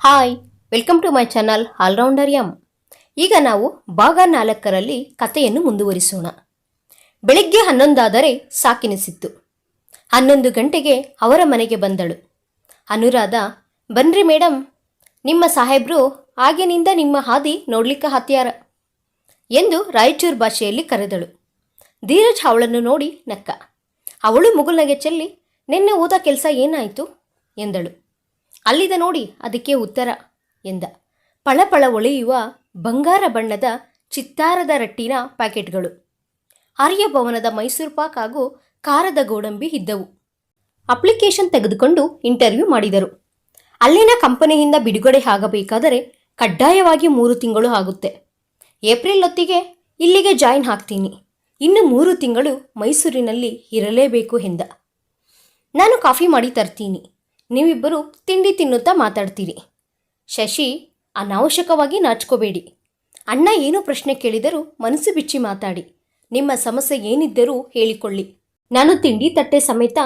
Hi welcome to my channel allrounder M ಈಗ ನಾವು ಭಾಗ ನಾಲ್ಕರಲ್ಲಿ ಕಥೆಯನ್ನು ಮುಂದುವರಿಸೋಣ. ಬೆಳಿಗ್ಗೆ ಹನ್ನೊಂದಾದರೆ ಸಾಕಿನಿಸಿತ್ತು. ಹನ್ನೊಂದು ಗಂಟೆಗೆ ಅವರ ಮನೆಗೆ ಬಂದಳು. ಅನುರಾಧ, ಬನ್ರಿ ಮೇಡಮ್ ನಿಮ್ಮ ಸಾಹೇಬ್ರು ಆಗಿನಿಂದ ನಿಮ್ಮ ಹಾದಿ ನೋಡ್ಲಿಕ್ಕೆ ಹತ್ಯಾರ ಎಂದು ರಾಯಚೂರು ಭಾಷೆಯಲ್ಲಿ ಕರೆದಳು. ಧೀರಜ್ ಅವಳನ್ನು ನೋಡಿ ನಕ್ಕ. ಅವಳು ಮುಗುಲ್ನಗೆ ಚೆಲ್ಲಿ, ನಿನ್ನೆ ಓದ ಕೆಲಸ ಏನಾಯಿತು? ಎಂದಳು. ಅಲ್ಲಿದೆ ನೋಡಿ, ಅದಕ್ಕೆ ಉತ್ತರ ಎಂದ. ಪಳಪಳ ಒಳೆಯುವ ಬಂಗಾರ ಬಣ್ಣದ ಚಿತ್ತಾರದ ರಟ್ಟಿನ ಪ್ಯಾಕೆಟ್ಗಳು. ಆರ್ಯಭವನದ ಮೈಸೂರು ಪಾಕ್ ಹಾಗೂ ಖಾರದ ಗೋಡಂಬಿ ಇದ್ದವು. ಅಪ್ಲಿಕೇಶನ್ ತೆಗೆದುಕೊಂಡು ಇಂಟರ್ವ್ಯೂ ಮಾಡಿದರು. ಅಲ್ಲಿನ ಕಂಪನಿಯಿಂದ ಬಿಡುಗಡೆ ಆಗಬೇಕಾದರೆ ಕಡ್ಡಾಯವಾಗಿ ಮೂರು ತಿಂಗಳು ಆಗುತ್ತೆ. ಏಪ್ರಿಲ್ ಹೊತ್ತಿಗೆ ಇಲ್ಲಿಗೆ ಜಾಯಿನ್ ಹಾಕ್ತೀನಿ ಇನ್ನು ಮೂರು ತಿಂಗಳು ಮೈಸೂರಿನಲ್ಲಿ ಇರಲೇಬೇಕು ಎಂದ. ನಾನು ಕಾಫಿ ಮಾಡಿ ತರ್ತೀನಿ. ನೀವಿಬ್ಬರು ತಿಂಡಿ ತಿನ್ನುತ್ತಾ ಮಾತಾಡ್ತೀರಿ. ಶಶಿ ಅನಾವಶ್ಯಕವಾಗಿ ನಾಚ್ಕೋಬೇಡಿ. ಅಣ್ಣ ಏನು ಪ್ರಶ್ನೆ ಕೇಳಿದರೂ ಮನಸ್ಸು ಬಿಚ್ಚಿ ಮಾತಾಡಿ. ನಿಮ್ಮ ಸಮಸ್ಯೆ ಏನಿದ್ದರೂ ಹೇಳಿಕೊಳ್ಳಿ. ನಾನು ತಿಂಡಿ ತಟ್ಟೆ ಸಮೇತ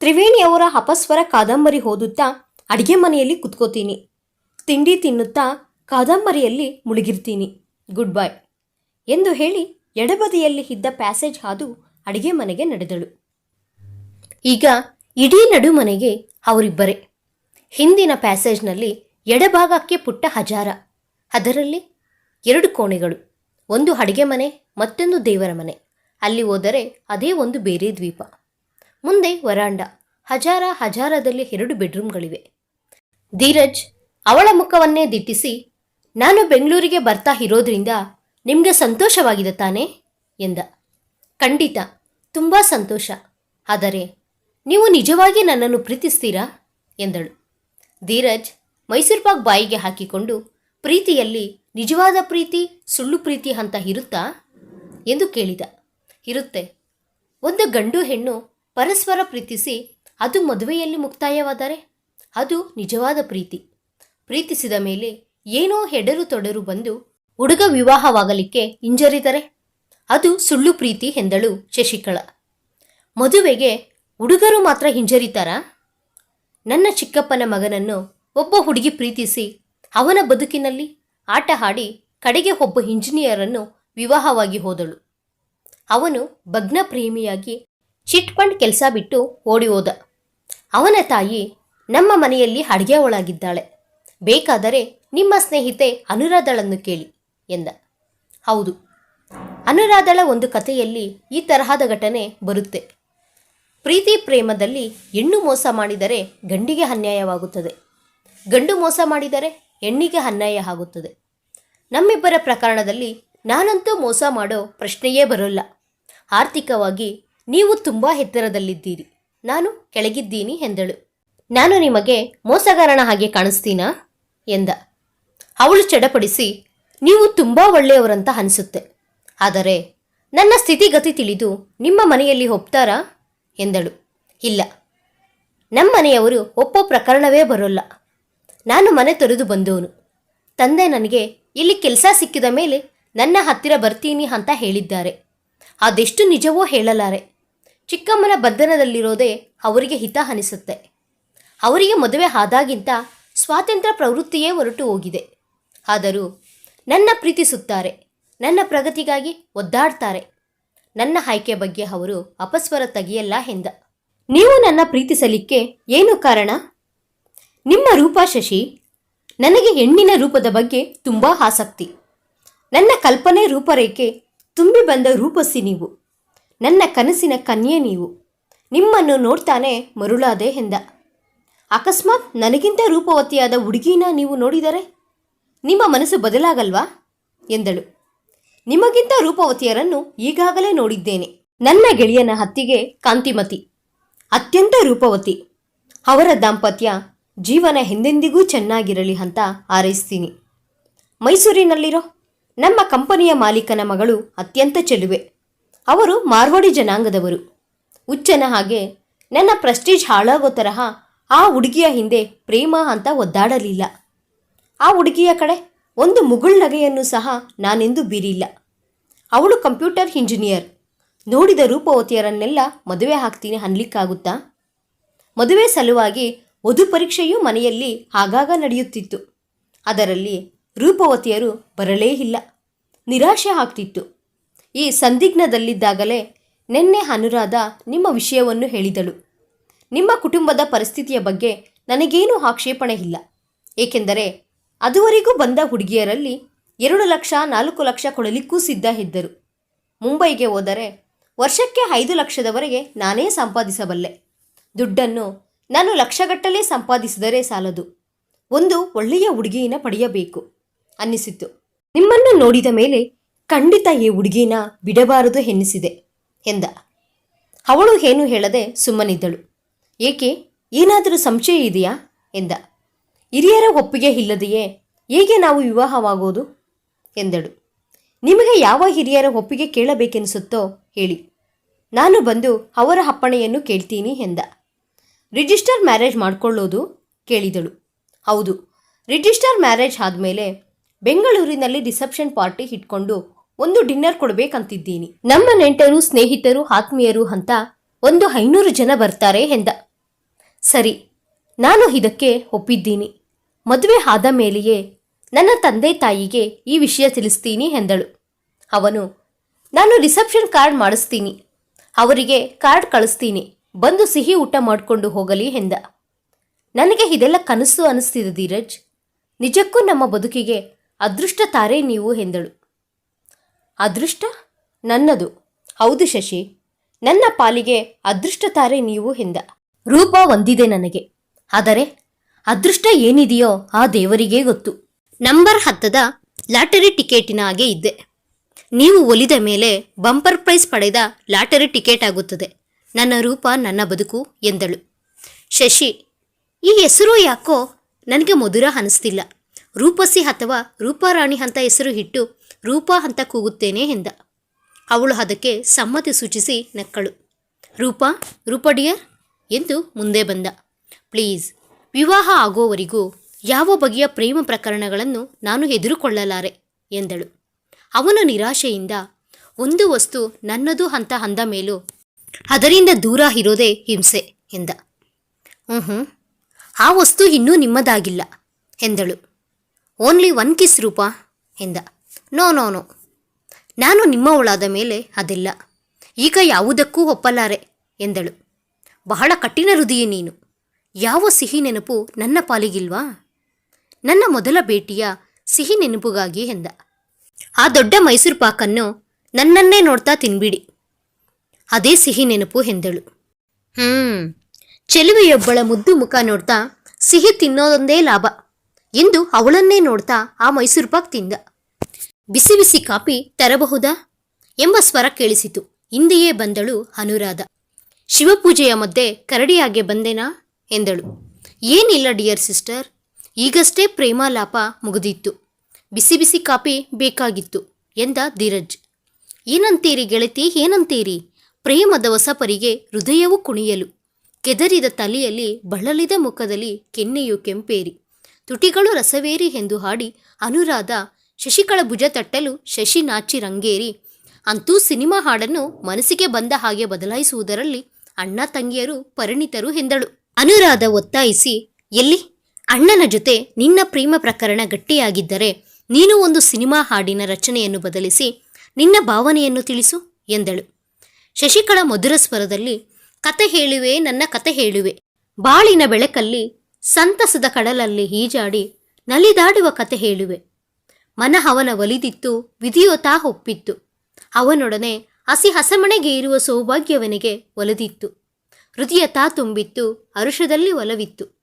ತ್ರಿವೇಣಿಯವರ ಅಪಸ್ವರ ಕಾದಂಬರಿ ಓದುತ್ತಾ ಅಡಿಗೆ ಮನೆಯಲ್ಲಿ ಕುತ್ಕೋತೀನಿ. ತಿಂಡಿ ತಿನ್ನುತ್ತಾ ಕಾದಂಬರಿಯಲ್ಲಿ ಮುಳುಗಿರ್ತೀನಿ. ಗುಡ್ ಬಾಯ್ ಎಂದು ಹೇಳಿ ಎಡಬದಿಯಲ್ಲಿ ಇದ್ದ ಪ್ಯಾಸೇಜ್ ಹಾದು ಅಡಿಗೆ ಮನೆಗೆ ನಡೆದಳು. ಈಗ ಇಡೀ ನಡುಮನೆಗೆ ಅವರಿಬ್ಬರೇ. ಹಿಂದಿನ ಪ್ಯಾಸೇಜ್ನಲ್ಲಿ ಎಡಭಾಗಕ್ಕೆ ಪುಟ್ಟ ಹಜಾರ. ಅದರಲ್ಲಿ ಎರಡು ಕೋಣೆಗಳು, ಒಂದು ಅಡಿಗೆ ಮನೆ, ಮತ್ತೊಂದು ದೇವರ ಮನೆ. ಅಲ್ಲಿ ಹೋದರೆ ಅದೇ ಒಂದು ಬೇರೆ ದ್ವೀಪ. ಮುಂದೆ ವರಾಂಡ, ಹಜಾರ ಹಜಾರದಲ್ಲಿ ಎರಡು ಬೆಡ್ರೂಮ್ಗಳಿವೆ. ಧೀರಜ್, ಅವಳ ಮುಖವನ್ನೇ ದಿಟ್ಟಿಸಿ, ನಾನು ಬೆಂಗಳೂರಿಗೆ ಬರ್ತಾ ಇರೋದ್ರಿಂದ ನಿಮಗೆ ಸಂತೋಷವಾಗಿದೆ ತಾನೇ? ಎಂದ. ಖಂಡಿತ, ತುಂಬ ಸಂತೋಷ. ಆದರೆ ನೀವು ನಿಜವಾಗಿ ನನ್ನನ್ನು ಪ್ರೀತಿಸ್ತೀರಾ? ಎಂದಳು. ಧೀರಜ್ ಮೈಸೂರು ಪಾಕ್ ಬಾಯಿಗೆ ಹಾಕಿಕೊಂಡು, ಪ್ರೀತಿಯಲ್ಲಿ ನಿಜವಾದ ಪ್ರೀತಿ, ಸುಳ್ಳು ಪ್ರೀತಿ ಅಂತ ಇರುತ್ತಾ? ಎಂದು ಕೇಳಿದ. ಇರುತ್ತೆ. ಒಂದು ಗಂಡು ಹೆಣ್ಣು ಪರಸ್ಪರ ಪ್ರೀತಿಸಿ ಅದು ಮದುವೆಯಲ್ಲಿ ಮುಕ್ತಾಯವಾದರೆ ಅದು ನಿಜವಾದ ಪ್ರೀತಿ. ಪ್ರೀತಿಸಿದ ಮೇಲೆ ಏನೋ ಹೆಡರು ತೊಡರು ಬಂದು ಹುಡುಗ ವಿವಾಹವಾಗಲಿಕ್ಕೆ ಹಿಂಜರಿದರೆ ಅದು ಸುಳ್ಳು ಪ್ರೀತಿ ಎಂದಳು ಶಶಿಕಳ ಮದುವೆಗೆ ಹುಡುಗರು ಮಾತ್ರ ಹಿಂಜರಿತಾರಾ? ನನ್ನ ಚಿಕ್ಕಪ್ಪನ ಮಗನನ್ನು ಒಬ್ಬ ಹುಡುಗಿ ಪ್ರೀತಿಸಿ ಅವನ ಬದುಕಿನಲ್ಲಿ ಆಟ ಆಡಿ ಕಡೆಗೆ ಒಬ್ಬ ಇಂಜಿನಿಯರನ್ನು ವಿವಾಹವಾಗಿ ಹೋದಳು. ಅವನು ಭಗ್ನ ಪ್ರೇಮಿಯಾಗಿ ಚಿಟ್ ಫಂಡ್ ಕೆಲಸ ಬಿಟ್ಟು ಓಡಿ ಹೋದ ಅವನ ತಾಯಿ ನಮ್ಮ ಮನೆಯಲ್ಲಿ ಅಡುಗೆ ಒಳಗಿದ್ದಾಳೆ ಬೇಕಾದರೆ ನಿಮ್ಮ ಸ್ನೇಹಿತೆ ಅನುರಾಧಳನ್ನು ಕೇಳಿ ಎಂದ. ಹೌದು ಅನುರಾಧಳ ಒಂದು ಕಥೆಯಲ್ಲಿ ಈ ತರಹದ ಘಟನೆ ಬರುತ್ತೆ. ಪ್ರೀತಿ ಪ್ರೇಮದಲ್ಲಿ ಹೆಣ್ಣು ಮೋಸ ಮಾಡಿದರೆ ಗಂಡಿಗೆ ಅನ್ಯಾಯವಾಗುತ್ತದೆ. ಗಂಡು ಮೋಸ ಮಾಡಿದರೆ ಹೆಣ್ಣಿಗೆ ಅನ್ಯಾಯ ಆಗುತ್ತದೆ. ನಮ್ಮಿಬ್ಬರ ಪ್ರಕರಣದಲ್ಲಿ ನಾನಂತೂ ಮೋಸ ಮಾಡೋ ಪ್ರಶ್ನೆಯೇ ಬರೋಲ್ಲ. ಆರ್ಥಿಕವಾಗಿ ನೀವು ತುಂಬ ಎತ್ತರದಲ್ಲಿದ್ದೀರಿ. ನಾನು ಕೆಳಗಿದ್ದೀನಿ ಎಂದಳು. ನಾನು ನಿಮಗೆ ಮೋಸಗಾರನ ಹಾಗೆ ಕಾಣಿಸ್ತೀನಾ? ಎಂದ. ಅವಳು ಚಡಪಡಿಸಿ, ನೀವು ತುಂಬ ಒಳ್ಳೆಯವರಂತ ಅನಿಸುತ್ತೆ. ಆದರೆ ನನ್ನ ಸ್ಥಿತಿಗತಿ ತಿಳಿದು ನಿಮ್ಮ ಮನೆಯಲ್ಲಿ ಒಪ್ತಾರಾ? ಎಂದಳು. ಇಲ್ಲ ನಮ್ಮನೆಯವರು ಒಪ್ಪೋ ಪ್ರಕರಣವೇ ಬರೋಲ್ಲ. ನಾನು ಮನೆ ತೊರೆದು ಬಂದವನು. ತಂದೆ ನನಗೆ, ಇಲ್ಲಿ ಕೆಲಸ ಸಿಕ್ಕಿದ ಮೇಲೆ ನನ್ನ ಹತ್ತಿರ ಬರ್ತೀನಿ ಅಂತ ಹೇಳಿದ್ದಾರೆ. ಅದೆಷ್ಟು ನಿಜವೋ ಹೇಳಲಾರೆ. ಚಿಕ್ಕಮ್ಮನ ಬಂಧನದಲ್ಲಿರೋದೇ ಅವರಿಗೆ ಹಿತ ಅನಿಸುತ್ತೆ. ಅವರಿಗೆ ಮದುವೆ ಆದಾಗಿಂತ ಸ್ವಾತಂತ್ರ್ಯ ಪ್ರವೃತ್ತಿಯೇ ಹೊರಟು ಹೋಗಿದೆ. ಆದರೂ ನನ್ನ ಪ್ರೀತಿಸುತ್ತಾರೆ, ನನ್ನ ಪ್ರಗತಿಗಾಗಿ ಒದ್ದಾಡ್ತಾರೆ. ನನ್ನ ಆಯ್ಕೆ ಬಗ್ಗೆ ಅವರು ಅಪಸ್ವರ ತೆಗೆಯಲ್ಲ ಎಂದ. ನೀವು ನನ್ನ ಪ್ರೀತಿಸಲಿಕ್ಕೆ ಏನು ಕಾರಣ? ನಿಮ್ಮ ರೂಪ ಶಶಿ, ನನಗೆ ಹೆಣ್ಣಿನ ರೂಪದ ಬಗ್ಗೆ ತುಂಬ ಆಸಕ್ತಿ. ನನ್ನ ಕಲ್ಪನೆ ರೂಪರೇಖೆ ತುಂಬಿ ಬಂದ ರೂಪಸಿ ನೀವು. ನನ್ನ ಕನಸಿನ ಕನ್ಯೆ ನೀವು. ನಿಮ್ಮನ್ನು ನೋಡ್ತಾನೆ ಮರುಳಾದೆ ಎಂದ. ಅಕಸ್ಮಾತ್ ನನಗಿಂತ ರೂಪವತಿಯಾದ ಹುಡುಗಿನ ನೀವು ನೋಡಿದರೆ ನಿಮ್ಮ ಮನಸ್ಸು ಬದಲಾಗಲ್ವಾ? ಎಂದಳು. ನಿಮಗಿಂತ ರೂಪವತಿಯರನ್ನು ಈಗಾಗಲೇ ನೋಡಿದ್ದೇನೆ. ನನ್ನ ಗೆಳೆಯನ ಹತ್ತಿಗೆ ಕಾಂತಿಮತಿ. ಅತ್ಯಂತ ರೂಪವತಿ. ಅವರ ದಾಂಪತ್ಯ ಜೀವನ ಹಿಂದೆಂದಿಗೂ ಚೆನ್ನಾಗಿರಲಿ ಅಂತ ಹಾರೈಸ್ತೀನಿ. ಮೈಸೂರಿನಲ್ಲಿರೋ ನಮ್ಮ ಕಂಪನಿಯ ಮಾಲೀಕನ ಮಗಳು ಅತ್ಯಂತ ಚೆಲುವೆ. ಅವರು ಮಾರ್ವಾಡಿ ಜನಾಂಗದವರು. ಹುಚ್ಚನ ಹಾಗೆ ನನ್ನ ಪ್ರೆಸ್ಟೀಜ್ ಹಾಳಾಗೋ ತರಹ ಆ ಹುಡುಗಿಯ ಹಿಂದೆ ಪ್ರೇಮ ಅಂತ ಒದ್ದಾಡಲಿಲ್ಲ. ಆ ಹುಡುಗಿಯ ಕಡೆ ಒಂದು ಮುಗುಳ್ನಗೆಯನ್ನು ಸಹ ನಾನೆಂದು ಬೀರಿಲ್ಲ. ಅವಳು ಕಂಪ್ಯೂಟರ್ ಇಂಜಿನಿಯರ್. ನೋಡಿದ ರೂಪವತಿಯರನ್ನೆಲ್ಲ ಮದುವೆ ಹಾಕ್ತೀನಿ ಅನ್ಲಿಕ್ಕಾಗುತ್ತಾ? ಮದುವೆ ಸಲುವಾಗಿ ವಧು ಪರೀಕ್ಷೆಯೂ ಮನೆಯಲ್ಲಿ ಆಗಾಗ ನಡೆಯುತ್ತಿತ್ತು. ಅದರಲ್ಲಿ ರೂಪವತಿಯರು ಬರಲೇ ಇಲ್ಲ. ನಿರಾಶೆ ಆಗ್ತಿತ್ತು. ಈ ಸಂದಿಗ್ಧದಲ್ಲಿದ್ದಾಗಲೇ ನಿನ್ನೆ ಅನುರಾಧ ನಿಮ್ಮ ವಿಷಯವನ್ನು ಹೇಳಿದಳು. ನಿಮ್ಮ ಕುಟುಂಬದ ಪರಿಸ್ಥಿತಿಯ ಬಗ್ಗೆ ನನಗೇನೂ ಆಕ್ಷೇಪಣೆ ಇಲ್ಲ. ಏಕೆಂದರೆ ಅದುವರೆಗೂ ಬಂದ ಹುಡುಗಿಯರಲ್ಲಿ ಎರಡು ಲಕ್ಷ ನಾಲ್ಕು ಲಕ್ಷ ಕೊಡಲಿಕ್ಕೂ ಸಿದ್ಧ ಇದ್ದರು ಮುಂಬೈಗೆ ಹೋದರೆ ವರ್ಷಕ್ಕೆ ಐದು ಲಕ್ಷದವರೆಗೆ ನಾನೇ ಸಂಪಾದಿಸಬಲ್ಲೆ. ದುಡ್ಡನ್ನು ನಾನು ಲಕ್ಷಗಟ್ಟಲೆ ಸಂಪಾದಿಸಿದರೆ ಸಾಲದು. ಒಂದು ಒಳ್ಳೆಯ ಹುಡುಗಿನ ಪಡೆಯಬೇಕು ಅನ್ನಿಸಿತು. ನಿಮ್ಮನ್ನು ನೋಡಿದ ಮೇಲೆ ಖಂಡಿತ ಈ ಹುಡುಗಿನ ಬಿಡಬಾರದು ಎನ್ನಿಸಿದೆ ಎಂದ. ಅವಳು ಏನು ಹೇಳದೆ ಸುಮ್ಮನಿದ್ದಳು. ಏಕೆ, ಏನಾದರೂ ಸಂಶಯ ಇದೆಯಾ? ಎಂದ. ಹಿರಿಯರ ಒಪ್ಪಿಗೆ ಇಲ್ಲದೆಯೇ ಹೇಗೆ ನಾವು ವಿವಾಹವಾಗೋದು? ಎಂದಳು. ನಿಮಗೆ ಯಾವ ಹಿರಿಯರ ಒಪ್ಪಿಗೆ ಕೇಳಬೇಕೆನಿಸುತ್ತೋ ಹೇಳಿ. ನಾನು ಬಂದು ಅವರ ಅಪ್ಪಣೆಯನ್ನು ಕೇಳ್ತೀನಿ ಎಂದ. ರಿಜಿಸ್ಟರ್ ಮ್ಯಾರೇಜ್ ಮಾಡಿಕೊಳ್ಳೋದು? ಕೇಳಿದಳು. ಹೌದು. ರಿಜಿಸ್ಟರ್ ಮ್ಯಾರೇಜ್ ಆದಮೇಲೆ ಬೆಂಗಳೂರಿನಲ್ಲಿ ರಿಸೆಪ್ಷನ್ ಪಾರ್ಟಿ ಇಟ್ಕೊಂಡು ಒಂದು ಡಿನ್ನರ್ ಕೊಡಬೇಕಂತಿದ್ದೀನಿ. ನಮ್ಮ ನೆಂಟರು, ಸ್ನೇಹಿತರು, ಆತ್ಮೀಯರು ಅಂತ ಒಂದು ಐನೂರು ಜನ ಬರ್ತಾರೆ ಎಂದ. ಸರಿ, ನಾನು ಇದಕ್ಕೆ ಒಪ್ಪಿದ್ದೀನಿ. ಮದುವೆ ಆದ ಮೇಲೆಯೇ ನನ್ನ ತಂದೆ ತಾಯಿಗೆ ಈ ವಿಷಯ ತಿಳಿಸ್ತೀನಿ ಎಂದಳು. ಅವನು, ನಾನು ರಿಸೆಪ್ಷನ್ ಕಾರ್ಡ್ ಮಾಡಿಸ್ತೀನಿ. ಅವರಿಗೆ ಕಾರ್ಡ್ ಕಳಿಸ್ತೀನಿ. ಬಂದು ಸಿಹಿ ಊಟ ಮಾಡಿಕೊಂಡು ಹೋಗಲಿ ಎಂದ. ನನಗೆ ಇದೆಲ್ಲ ಕನಸು ಅನಿಸ್ತಿದೆ ಧೀರಜ್. ನಿಜಕ್ಕೂ ನಮ್ಮ ಬದುಕಿಗೆ ಅದೃಷ್ಟ ತಾರೆ ನೀವು ಎಂದಳು. ಅದೃಷ್ಟ? ನನ್ನದು. ಹೌದು ಶಶಿ. ನನ್ನ ಪಾಲಿಗೆ ಅದೃಷ್ಟ ತಾರೆ ನೀವು ಎಂದ. ರೂಪ ಹೊಂದಿದೆ ನನಗೆ. ಆದರೆ, ಅದೃಷ್ಟ ಏನಿದೆಯೋ ಆ ದೇವರಿಗೇ ಗೊತ್ತು. ನಂಬರ್ ಹತ್ತದ ಲಾಟರಿ ಟಿಕೆಟಿನ ಹಾಗೆ ಇದ್ದೆ. ನೀವು ಒಲಿದ ಮೇಲೆ ಬಂಪರ್ ಪ್ರೈಸ್ ಪಡೆದ ಲಾಟರಿ ಟಿಕೆಟ್ ಆಗುತ್ತದೆ. ನನ್ನ ರೂಪ, ನನ್ನ ಬದುಕು ಎಂದಳು. ಶಶಿ, ಈ ಹೆಸರು ಯಾಕೋ ನನಗೆ ಮಧುರ ಅನಿಸ್ತಿಲ್ಲ. ರೂಪಸಿ ಅಥವಾ ರೂಪಾರಾಣಿ ಅಂತ ಹೆಸರು ಇಟ್ಟು ರೂಪ ಅಂತ ಕೂಗುತ್ತೇನೆ ಎಂದ. ಅವಳು ಅದಕ್ಕೆ ಸಮ್ಮತಿ ಸೂಚಿಸಿ ನಕ್ಕಳು. ರೂಪಾ, ರೂಪ ಎಂದು ಮುಂದೆ ಬಂದ. ಪ್ಲೀಸ್, ವಿವಾಹ ಆಗೋವರೆಗೂ ಯಾವ ಬಗೆಯ ಪ್ರೇಮ ಪ್ರಕರಣಗಳನ್ನು ನಾನು ಎದುರುಕೊಳ್ಳಲಾರೆ ಎಂದಳು. ಅವನ ನಿರಾಶೆಯಿಂದ ಒಂದು ವಸ್ತು ನನ್ನದು ಅಂತ ಅಂದ ಮೇಲೂ ಅದರಿಂದ ದೂರ ಇರೋದೇ ಹಿಂಸೆ ಎಂದ. ಹ್ಞೂ ಆ ವಸ್ತು ಇನ್ನೂ ನಿಮ್ಮದಾಗಿಲ್ಲ ಎಂದಳು. ಓನ್ಲಿ ಒನ್ ಕಿಸ್ ರೂಪ ಎಂದ. ನೋ ನೋ ನೋ, ನಾನು ನಿಮ್ಮವಳಾದ ಮೇಲೆ ಅದೆಲ್ಲ. ಈಗ ಯಾವುದಕ್ಕೂ ಒಪ್ಪಲಾರೆ ಎಂದಳು. ಬಹಳ ಕಠಿಣ ಹೃದಯ ನೀನು. ಯಾವ ಸಿಹಿ ನೆನಪು ನನ್ನ ಪಾಲಿಗಿಲ್ವಾ? ನನ್ನ ಮೊದಲ ಭೇಟಿಯ ಸಿಹಿ ನೆನಪುಗಾಗಿ ಎಂದ. ಆ ದೊಡ್ಡ ಮೈಸೂರು ಪಾಕನ್ನು ನನ್ನನ್ನೇ ನೋಡ್ತಾ ತಿನ್ಬಿಡಿ. ಅದೇ ಸಿಹಿ ನೆನಪು ಎಂದಳು. ಹ್ಮ್, ಚೆಲುವೆಯೊಬ್ಬಳ ಮುದ್ದು ಮುಖ ನೋಡ್ತಾ ಸಿಹಿ ತಿನ್ನೋದೊಂದೇ ಲಾಭ ಎಂದು ಅವಳನ್ನೇ ನೋಡ್ತಾ ಆ ಮೈಸೂರು ಪಾಕ್ ತಿಂದ. ಬಿಸಿ ಬಿಸಿ ಕಾಪಿ ತರಬಹುದಾ ಎಂಬ ಸ್ವರ ಕೇಳಿಸಿತು. ಹಿಂದೆಯೇ ಬಂದಳು ಅನುರಾಧ. ಶಿವಪೂಜೆಯ ಮಧ್ಯೆ ಕರಡಿಯಾಗೆ ಬಂದೆನಾ ಎಂದಳು. ಏನಿಲ್ಲ ಡಿಯರ್ ಸಿಸ್ಟರ್ ಈಗಷ್ಟೇ ಪ್ರೇಮಾಲಾಪ ಮುಗಿದಿತ್ತು. ಬಿಸಿ ಬಿಸಿ ಕಾಪಿ ಬೇಕಾಗಿತ್ತು ಎಂದ ಧೀರಜ್. ಏನಂತೀರಿ ಗೆಳತಿ, ಏನಂತೀರಿ? ಪ್ರೇಮದ ಹೊಸಪರಿಗೆ ಹೃದಯವು ಕುಣಿಯಲು. ಕೆದರಿದ ತಲೆಯಲ್ಲಿ ಬಳಲಿದ ಮುಖದಲ್ಲಿ ಕೆನ್ನೆಯು ಕೆಂಪೇರಿ. ತುಟಿಗಳು ರಸವೇರಿ ಎಂದು ಹಾಡಿ ಅನುರಾಧ ಶಶಿಕಳ ಭುಜ ತಟ್ಟಲು ಶಶಿ ನಾಚಿ ರಂಗೇರಿ. ಅಂತೂ ಸಿನಿಮಾ ಹಾಡನ್ನು ಮನಸ್ಸಿಗೆ ಬಂದ ಹಾಗೆ ಬದಲಾಯಿಸುವುದರಲ್ಲಿ ಅಣ್ಣ ತಂಗಿಯರು ಪರಿಣಿತರು ಎಂದಳು. ಅನುರಾಧ ಒತ್ತಾಯಿಸಿ, ಎಲ್ಲಿ? ಅಣ್ಣನ ಜೊತೆ ನಿನ್ನ ಪ್ರೇಮ ಪ್ರಕರಣ ಗಟ್ಟಿಯಾಗಿದ್ದರೆ ನೀನು ಒಂದು ಸಿನಿಮಾ ಹಾಡಿನ ರಚನೆಯನ್ನು ಬದಲಿಸಿ ನಿನ್ನ ಭಾವನೆಯನ್ನು ತಿಳಿಸು ಎಂದಳು. ಶಶಿಕಳ ಮಧುರ ಸ್ವರದಲ್ಲಿ, ಕತೆ ಹೇಳುವೆ, ನನ್ನ ಕತೆ ಹೇಳುವೆ. ಬಾಳಿನ ಬೆಳಕಲ್ಲಿ, ಸಂತಸದ ಕಡಲಲ್ಲಿ ಈಜಾಡಿ ನಲಿದಾಡುವ ಕತೆ ಹೇಳುವೆ. ಮನ ಅವನ ಒಲಿದಿತ್ತು, ವಿಧಿಯೋತಾ ಒಪ್ಪಿತ್ತು. ಅವನೊಡನೆ ಹಸಿ ಹಸಮಣೆಗೆ ಇರುವ ಸೌಭಾಗ್ಯವನಿಗೆ ಒಲಿದಿತ್ತು. ಹೃದಯ ತಾ ತುಂಬಿತ್ತು, ಅರುಷದಲ್ಲಿ ಒಲವಿತ್ತು.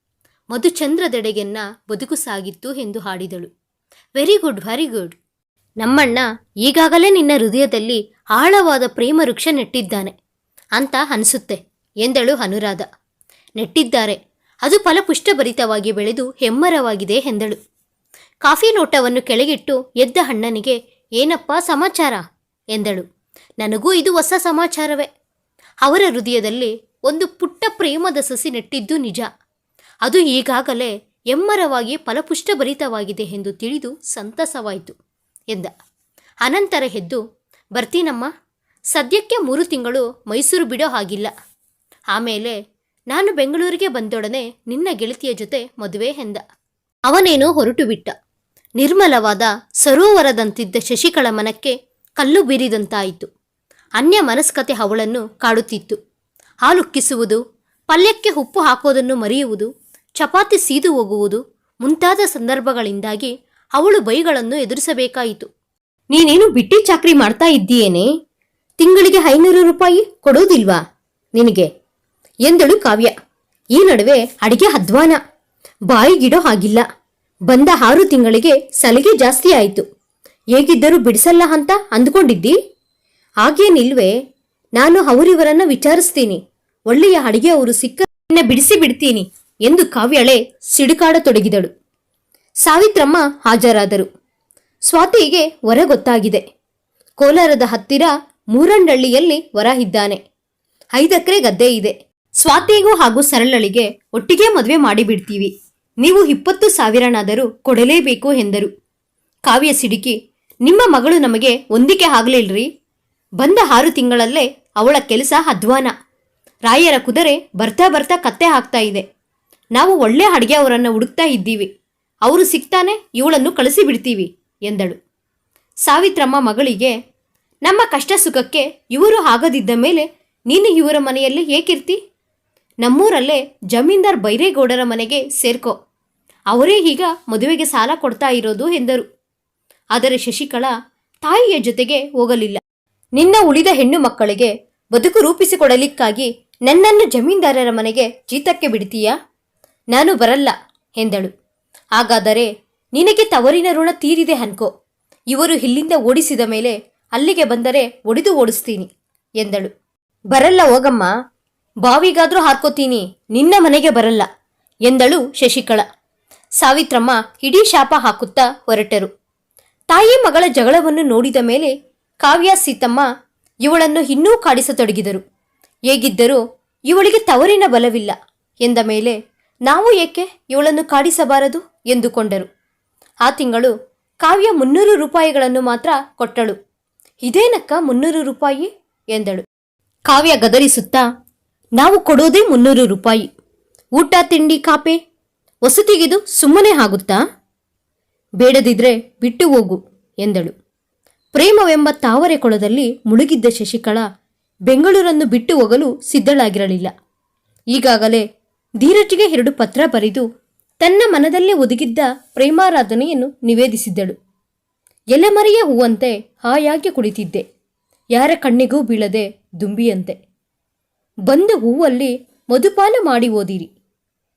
ಮಧುಚಂದ್ರದೆಡೆಗೆನ್ನ ಬದುಕು ಸಾಗಿತ್ತು ಎಂದು ಹಾಡಿದಳು. ವೆರಿ ಗುಡ್ ವೆರಿ ಗುಡ್ ನಮ್ಮಣ್ಣ ಈಗಾಗಲೇ ನಿನ್ನ ಹೃದಯದಲ್ಲಿ ಆಳವಾದ ಪ್ರೇಮ ವೃಕ್ಷ ನೆಟ್ಟಿದ್ದಾನೆ ಅಂತ ಅನಿಸುತ್ತೆ ಎಂದಳು ಅನುರಾಧ. ನೆಟ್ಟಿದ್ದಾರೆ. ಅದು ಫಲಪುಷ್ಟಭರಿತವಾಗಿ ಬೆಳೆದು ಹೆಮ್ಮರವಾಗಿದೆ ಎಂದಳು. ಕಾಫಿ ನೋಟವನ್ನು ಕೆಳಗಿಟ್ಟು ಎದ್ದ ಅಣ್ಣನಿಗೆ, ಏನಪ್ಪ ಸಮಾಚಾರ? ಎಂದಳು. ನನಗೂ ಇದು ಹೊಸ ಸಮಾಚಾರವೇ. ಅವರ ಹೃದಯದಲ್ಲಿ ಒಂದು ಪುಟ್ಟ ಪ್ರೇಮದ ಸಸಿ ನೆಟ್ಟಿದ್ದು ನಿಜ. ಅದು ಈಗಾಗಲೇ ಎಮ್ಮರವಾಗಿ ಫಲಪುಷ್ಟಭರಿತವಾಗಿದೆ ಎಂದು ತಿಳಿದು ಸಂತಸವಾಯಿತು ಎಂದ. ಅನಂತರ ಎದ್ದು ಬರ್ತೀನಮ್ಮ, ಸದ್ಯಕ್ಕೆ ಮೂರು ತಿಂಗಳು ಮೈಸೂರು ಬಿಡೋ ಹಾಗಿಲ್ಲ. ಆಮೇಲೆ ನಾನು ಬೆಂಗಳೂರಿಗೆ ಬಂದೊಡನೆ ನಿನ್ನ ಗೆಳತಿಯ ಜೊತೆ ಮದುವೆ ಎಂದ. ಅವನೇನೋ ಹೊರಟು ಬಿಟ್ಟ. ನಿರ್ಮಲವಾದ ಸರೋವರದಂತಿದ್ದ ಶಶಿಕಳ ಮನಕ್ಕೆ ಕಲ್ಲು ಬೀರಿದಂತಾಯಿತು. ಅನ್ಯ ಮನಸ್ಕತೆ ಅವಳನ್ನು ಕಾಡುತ್ತಿತ್ತು. ಹಾಲುಕ್ಕಿಸುವುದು, ಪಲ್ಯಕ್ಕೆ ಉಪ್ಪು ಹಾಕೋದನ್ನು ಮರೆಯುವುದು ಚಪಾತಿ ಸೀದು ಹೋಗುವುದು ಮುಂತಾದ ಸಂದರ್ಭಗಳಿಂದಾಗಿ ಅವಳು ಬೈಗಳನ್ನು ಎದುರಿಸಬೇಕಾಯಿತು. ನೀನೇನು ಬಿಟ್ಟಿ ಚಾಕ್ರಿ ಮಾಡ್ತಾ ಇದ್ದೀಯೇನೆ? ತಿಂಗಳಿಗೆ ಐನೂರು ರೂಪಾಯಿ ಕೊಡೋದಿಲ್ವಾ ನಿನಗೆ? ಎಂದಳು ಕಾವ್ಯ. ಈ ನಡುವೆ ಅಡಿಗೆ ಅಧ್ವಾನ. ಬಾಯಿಗಿಡೋ ಹಾಗಿಲ್ಲ. ಬಂದ ಆರು ತಿಂಗಳಿಗೆ ಸಲಿಗೆ ಜಾಸ್ತಿ ಆಯಿತು. ಹೇಗಿದ್ದರೂ ಬಿಡಿಸಲ್ಲ ಅಂತ ಅಂದ್ಕೊಂಡಿದ್ದಿ? ಹಾಗೇನಿಲ್ವೇ ನಾನು ಅವರಿವರನ್ನ ವಿಚಾರಿಸ್ತೀನಿ. ಒಳ್ಳೆಯ ಅಡಿಗೆ ಅವರು ಸಿಕ್ಕ ಬಿಡಿಸಿ ಬಿಡ್ತೀನಿ. ಎಂದು ಕಾವ್ಯಳೆ ಸಿಡುಕಾಡತೊಡಗಿದಳು. ಸಾವಿತ್ರಮ್ಮ ಹಾಜರಾದರು. ಸ್ವಾತಿಗೆ ವರ ಗೊತ್ತಾಗಿದೆ ಕೋಲಾರದ ಹತ್ತಿರ ಮೂರಂಡಳ್ಳಿಯಲ್ಲಿ ವರ ಇದ್ದಾನೆ. ಐದಕ್ರೆ ಗದ್ದೆ ಇದೆ. ಸ್ವಾತಿಗೂ ಹಾಗೂ ಸರಳಳಿಗೆ ಒಟ್ಟಿಗೆ ಮದುವೆ ಮಾಡಿಬಿಡ್ತೀವಿ. ನೀವು ಇಪ್ಪತ್ತು ಸಾವಿರನಾದರೂ ಕೊಡಲೇಬೇಕು ಎಂದರು. ಕಾವ್ಯ ಸಿಡುಕಿ, ನಿಮ್ಮ ಮಗಳು ನಮಗೆ ಹೊಂದಿಕೆ ಆಗ್ಲಿಲ್ರಿ? ಬಂದ ಆರು ತಿಂಗಳಲ್ಲೇ ಅವಳ ಕೆಲಸ ಅಧ್ವಾನ. ರಾಯರ ಕುದುರೆ ಬರ್ತಾ ಬರ್ತಾ ಕತ್ತೆ ಹಾಕ್ತಾ ಇದೆ. ನಾವು ಒಳ್ಳೆ ಅಡುಗೆ ಅವರನ್ನು ಹುಡುಕ್ತಾ ಇದ್ದೀವಿ. ಅವರು ಸಿಗ್ತಾನೆ, ಇವಳನ್ನು ಕಳಿಸಿ ಬಿಡ್ತೀವಿ, ಎಂದಳು. ಸಾವಿತ್ರಮ್ಮ ಮಗಳಿಗೆ, ನಮ್ಮ ಕಷ್ಟ ಸುಖಕ್ಕೆ ಇವರು ಆಗದಿದ್ದ ಮೇಲೆ ನೀನು ಇವರ ಮನೆಯಲ್ಲಿ ಏಕಿರ್ತಿ ನಮ್ಮೂರಲ್ಲೇ ಜಮೀನ್ದಾರ್ ಬೈರೇಗೌಡರ ಮನೆಗೆ ಸೇರ್ಕೋ. ಅವರೇ ಈಗ ಮದುವೆಗೆ ಸಾಲ ಕೊಡ್ತಾ ಇರೋದು, ಎಂದರು. ಆದರೆ ಶಶಿಕಲಾ ತಾಯಿಯ ಜೊತೆಗೆ ಹೋಗಲಿಲ್ಲ. ನಿನ್ನ ಉಳಿದ ಹೆಣ್ಣು ಮಕ್ಕಳಿಗೆ ಬದುಕು ರೂಪಿಸಿಕೊಡಲಿಕ್ಕಾಗಿ ನನ್ನನ್ನು ಜಮೀನ್ದಾರರ ಮನೆಗೆ ಜೀತಕ್ಕೆ ಬಿಡ್ತೀಯಾ? ನಾನು ಬರಲ್ಲ ಎಂದಳು. ಹಾಗಾದರೆ ನಿನಗೆ ತವರಿನ ಋಣ ತೀರಿದೆ ಅನ್ಕೋ ಇವರು ಇಲ್ಲಿಂದ ಓಡಿಸಿದ ಮೇಲೆ ಅಲ್ಲಿಗೆ ಬಂದರೆ ಒಡೆದು ಓಡಿಸ್ತೀನಿ ಎಂದಳು. ಬರಲ್ಲ ಹೋಗಮ್ಮ, ಬಾವಿಗಾದ್ರೂ ಹಾಕೋತೀನಿ ನಿನ್ನ ಮನೆಗೆ ಬರಲ್ಲ ಎಂದಳು ಶಶಿಕಳ. ಸಾವಿತ್ರಮ್ಮ ಇಡೀ ಶಾಪ ಹಾಕುತ್ತಾ ಹೊರಟರು. ತಾಯಿ ಮಗಳ ಜಗಳವನ್ನು ನೋಡಿದ ಮೇಲೆ ಕಾವ್ಯ, ಸೀತಮ್ಮ ಇವಳನ್ನು ಇನ್ನೂ ಕಾಡಿಸತೊಡಗಿದರು. ಹೇಗಿದ್ದರೂ ಇವಳಿಗೆ ತವರಿನ ಬಲವಿಲ್ಲ ಎಂದ ಮೇಲೆ ನಾವು ಏಕೆ ಇವಳನ್ನು ಕಾಡಿಸಬಾರದು? ಎಂದುಕೊಂಡರು. ಆ ತಿಂಗಳು ಕಾವ್ಯ ಮುನ್ನೂರು ರೂಪಾಯಿಗಳನ್ನು ಮಾತ್ರ ಕೊಟ್ಟಳು. ಇದೇನಕ್ಕ ಮುನ್ನೂರು ರೂಪಾಯಿ? ಎಂದಳು. ಕಾವ್ಯ ಗದರಿಸುತ್ತಾ, ನಾವು ಕೊಡೋದೇ ಮುನ್ನೂರು ರೂಪಾಯಿ. ಊಟ, ತಿಂಡಿ, ಕಾಪೆ, ವಸತಿಗಿದು ಸುಮ್ಮನೆ ಆಗುತ್ತಾ? ಬೇಡದಿದ್ರೆ ಬಿಟ್ಟು ಹೋಗು, ಎಂದಳು. ಪ್ರೇಮವೆಂಬ ತಾವರೆ ಕೊಳದಲ್ಲಿ ಮುಳುಗಿದ್ದ ಶಶಿಕಳ ಬೆಂಗಳೂರನ್ನು ಬಿಟ್ಟು ಹೋಗಲು ಸಿದ್ಧಳಾಗಿರಲಿಲ್ಲ. ಈಗಾಗಲೇ ಧೀರಜ್ಗೆ ಎರಡು ಪತ್ರ ಬರೆದು ತನ್ನ ಮನದಲ್ಲೇ ಒದಗಿದ್ದ ಪ್ರೇಮಾರಾಧನೆಯನ್ನು ನಿವೇದಿಸಿದ್ದಳು. ಎಲೆಮರೆಯ ಹೂವಂತೆ ಹಾಯಾಗಿ ಕುಳಿತಿದ್ದೆ. ಯಾರ ಕಣ್ಣಿಗೂ ಬೀಳದೆ ದುಂಬಿಯಂತೆ. ಬಂದ ಹೂವಲ್ಲಿ ಮಧುಪಾನ ಮಾಡಿ ಓದಿರಿ.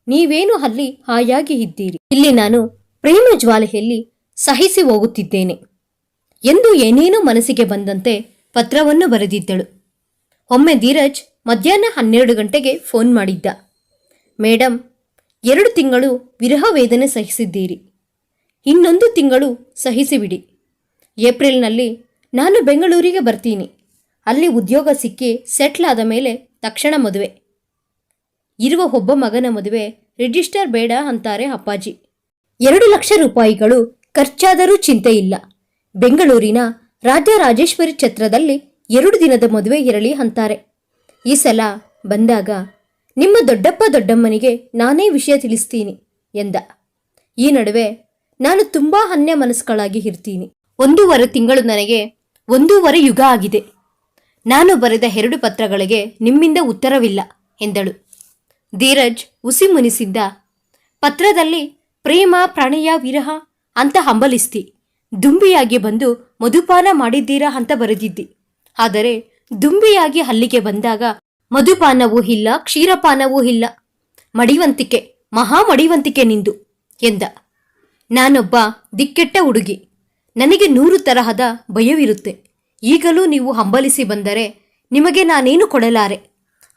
ನೀವೇನು ಅಲ್ಲಿ ಹಾಯಾಗಿ ಇದ್ದೀರಿ? ಇಲ್ಲಿ ನಾನು ಪ್ರೇಮ ಜ್ವಾಲೆಯಲ್ಲಿ ಸಹಿಸಿ ಹೋಗುತ್ತಿದ್ದೇನೆ ಎಂದು ಏನೇನೋ ಮನಸ್ಸಿಗೆ ಬಂದಂತೆ ಪತ್ರವನ್ನು ಬರೆದಿದ್ದಳು. ಒಮ್ಮೆ ಧೀರಜ್ ಮಧ್ಯಾಹ್ನ ಹನ್ನೆರಡು ಗಂಟೆಗೆ ಫೋನ್ ಮಾಡಿದ್ದ. ಮೇಡಮ್ ಎರಡು ತಿಂಗಳು ವಿರಹ ವೇದನೆ ಸಹಿಸಿದ್ದೀರಿ. ಇನ್ನೊಂದು ತಿಂಗಳು ಸಹಿಸಿಬಿಡಿ. ಏಪ್ರಿಲ್ನಲ್ಲಿ ನಾನು ಬೆಂಗಳೂರಿಗೆ ಬರ್ತೀನಿ. ಅಲ್ಲಿ ಉದ್ಯೋಗ ಸಿಕ್ಕಿ ಸೆಟ್ಲ್ ಆದ ಮೇಲೆ ತಕ್ಷಣ ಮದುವೆ. ಇರುವ ಒಬ್ಬ ಮಗನ ಮದುವೆ ರಿಜಿಸ್ಟರ್ ಬೇಡ ಅಂತಾರೆ ಅಪ್ಪಾಜಿ. ಎರಡು ಲಕ್ಷ ರೂಪಾಯಿಗಳು ಖರ್ಚಾದರೂ ಚಿಂತೆ ಇಲ್ಲ. ಬೆಂಗಳೂರಿನ ರಾಜರಾಜೇಶ್ವರಿ ಛತ್ರದಲ್ಲಿ ಎರಡು ದಿನದ ಮದುವೆ ಇರಲಿ ಅಂತಾರೆ. ಈ ಸಲ ಬಂದಾಗ ನಿಮ್ಮ ದೊಡ್ಡಪ್ಪ ದೊಡ್ಡಮ್ಮನಿಗೆ ನಾನೇ ವಿಷಯ ತಿಳಿಸ್ತೀನಿ ಎಂದ. ಈ ನಡುವೆ ನಾನು ತುಂಬಾ ಅನ್ಯ ಮನಸ್ಸುಗಳಾಗಿ ಇರ್ತೀನಿ. ಒಂದೂವರೆ ತಿಂಗಳು ನನಗೆ ಒಂದೂವರೆ ಯುಗ ಆಗಿದೆ. ನಾನು ಬರೆದ ಎರಡು ಪತ್ರಗಳಿಗೆ ನಿಮ್ಮಿಂದ ಉತ್ತರವಿಲ್ಲ ಎಂದಳು. ಧೀರಜ್ ಉಸಿ ಮುನಿಸಿದ್ದ, ಪತ್ರದಲ್ಲಿ ಪ್ರೇಮ, ಪ್ರಣಯ, ವಿರಹ ಅಂತ ಹಂಬಲಿಸ್ತಿ, ದುಂಬಿಯಾಗಿ ಬಂದು ಮಧುಪಾನ ಮಾಡಿದ್ದೀರಾ ಅಂತ ಬರೆದಿದ್ದಿ. ಆದರೆ ದುಂಬಿಯಾಗಿ ಅಲ್ಲಿಗೆ ಬಂದಾಗ ಮಧುಪಾನವೂ ಇಲ್ಲ, ಕ್ಷೀರಪಾನವೂ ಇಲ್ಲ. ಮಡಿವಂತಿಕೆ, ಮಹಾ ಮಡಿವಂತಿಕೆ ನಿಂದು ಎಂದ. ನಾನೊಬ್ಬ ದಿಕ್ಕೆಟ್ಟ ಹುಡುಗಿ. ನನಗೆ ನೂರು ತರಹದ ಭಯವಿರುತ್ತೆ. ಈಗಲೂ ನೀವು ಹಂಬಲಿಸಿ ಬಂದರೆ ನಿಮಗೆ ನಾನೇನು ಕೊಡಲಾರೆ?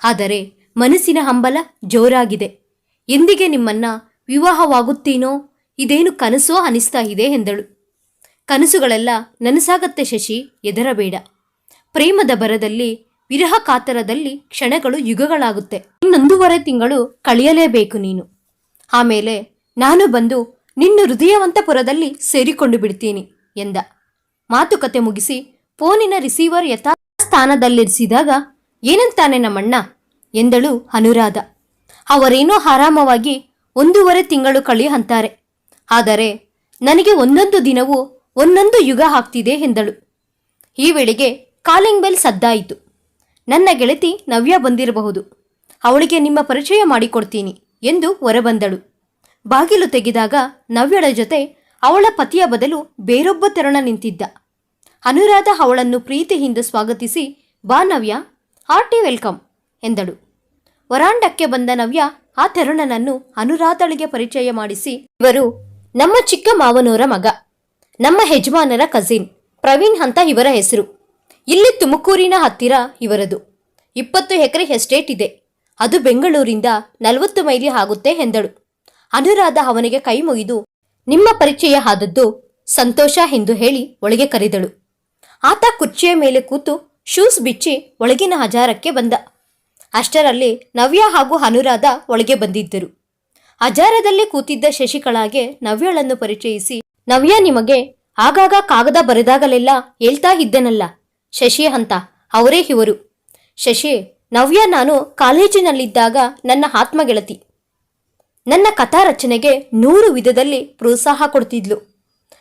ಆದರೆ ಮನಸ್ಸಿನ ಹಂಬಲ ಜೋರಾಗಿದೆ. ಎಂದಿಗೆ ನಿಮ್ಮನ್ನ ವಿವಾಹವಾಗುತ್ತೀನೋ, ಇದೇನು ಕನಸೋ ಅನಿಸ್ತಾ ಇದೆ ಎಂದಳು. ಕನಸುಗಳೆಲ್ಲ ನನಸಾಗತ್ತೆ ಶಶಿ ಎದರಬೇಡ ಪ್ರೇಮದ ಬರದಲ್ಲಿ ವಿರಹ ಕಾತರದಲ್ಲಿ ಕ್ಷಣಗಳು ಯುಗಗಳಾಗುತ್ತೆ. ಇನ್ನೊಂದೂವರೆ ತಿಂಗಳು ಕಳೆಯಲೇಬೇಕು ನೀನು. ಆಮೇಲೆ ನಾನು ಬಂದು ನಿನ್ನ ಹೃದಯವಂತಪುರದಲ್ಲಿ ಸೇರಿಕೊಂಡು ಬಿಡ್ತೀನಿ ಎಂದ. ಮಾತುಕತೆ ಮುಗಿಸಿ ಫೋನಿನ ರಿಸೀವರ್ ಯಥಾ ಸ್ಥಾನದಲ್ಲಿರಿಸಿದಾಗ ಏನಂತಾನೆ ನಮ್ಮಣ್ಣ? ಎಂದಳು ಅನುರಾಧ. ಅವರೇನೋ ಆರಾಮವಾಗಿ ಒಂದೂವರೆ ತಿಂಗಳು ಕಳಿ ಅಂತಾರೆ ಆದರೆ ನನಗೆ ಒಂದೊಂದು ದಿನವೂ ಒಂದೊಂದು ಯುಗ ಆಗ್ತಿದೆ ಎಂದಳು. ಈ ವೇಳೆಗೆ ಕಾಲಿಂಗ್ ಬೆಲ್ ಸದ್ದಾಯಿತು. ನನ್ನ ಗೆಳತಿ ನವ್ಯ ಬಂದಿರಬಹುದು. ಅವಳಿಗೆ ನಿಮ್ಮ ಪರಿಚಯ ಮಾಡಿಕೊಡ್ತೀನಿ ಎಂದು ಹೊರಬಂದಳು. ಬಾಗಿಲು ತೆಗೆದಾಗ ನವ್ಯಳ ಜೊತೆ ಅವಳ ಪತಿಯ ಬದಲು ಬೇರೊಬ್ಬ ತರುಣ ನಿಂತಿದ್ದ. ಅನುರಾಧ ಅವಳನ್ನು ಪ್ರೀತಿಯಿಂದ ಸ್ವಾಗತಿಸಿ, ಬಾ ನವ್ಯ ಹಾರ್ಟಿ ವೆಲ್ಕಮ್ ಎಂದಳು. ವರಾಂಡಕ್ಕೆ ಬಂದ ನವ್ಯ ಆ ತರುಣನನ್ನು ಅನುರಾಧಳಿಗೆ ಪರಿಚಯ ಮಾಡಿಸಿ, ಇವರು ನಮ್ಮ ಚಿಕ್ಕ ಮಾವನೂರ ಮಗ, ನಮ್ಮ ಯಜಮಾನರ ಕಸಿನ್ ಪ್ರವೀಣ್ ಅಂತ ಇವರ ಹೆಸರು. ಇಲ್ಲಿ ತುಮಕೂರಿನ ಹತ್ತಿರ ಇವರದು. ಇಪ್ಪತ್ತು ಎಕರೆ ಎಸ್ಟೇಟ್ ಇದೆ. ಅದು ಬೆಂಗಳೂರಿಂದ ನಲವತ್ತು ಮೈಲಿ ಆಗುತ್ತೆ ಎಂದಳು. ಅನುರಾಧ ಅವನಿಗೆ ಕೈ ಮುಗಿದು, ನಿಮ್ಮ ಪರಿಚಯ ಆದದ್ದು ಸಂತೋಷ ಎಂದು ಹೇಳಿ ಒಳಗೆ ಕರೆದಳು. ಆತ ಕುರ್ಚಿಯ ಮೇಲೆ ಕೂತು ಶೂಸ್ ಬಿಚ್ಚಿ ಒಳಗಿನ ಹಜಾರಕ್ಕೆ ಬಂದ. ಅಷ್ಟರಲ್ಲಿ ನವ್ಯ ಹಾಗೂ ಅನುರಾಧ ಒಳಗೆ ಬಂದಿದ್ದರು. ಹಜಾರದಲ್ಲಿ ಕೂತಿದ್ದ ಶಶಿಕಲಾಗೆ ನವ್ಯಳನ್ನು ಪರಿಚಯಿಸಿ, ನವ್ಯ ನಿಮಗೆ ಆಗಾಗ ಕಾಗದ ಬರೆದಾಗಲೆಲ್ಲ ಹೇಳ್ತಾ ಇದ್ದೆನಲ್ಲ. ಶಶಿ ಅಂತ ಅವರೇ ಇವರು ಶಶಿ, ನವ್ಯ ನಾನು ಕಾಲೇಜಿನಲ್ಲಿದ್ದಾಗ ನನ್ನ ಆತ್ಮಗೆಳತಿ. ನನ್ನ ಕಥಾ ರಚನೆಗೆ ನೂರು ವಿಧದಲ್ಲಿ ಪ್ರೋತ್ಸಾಹ ಕೊಡ್ತಿದ್ಲು.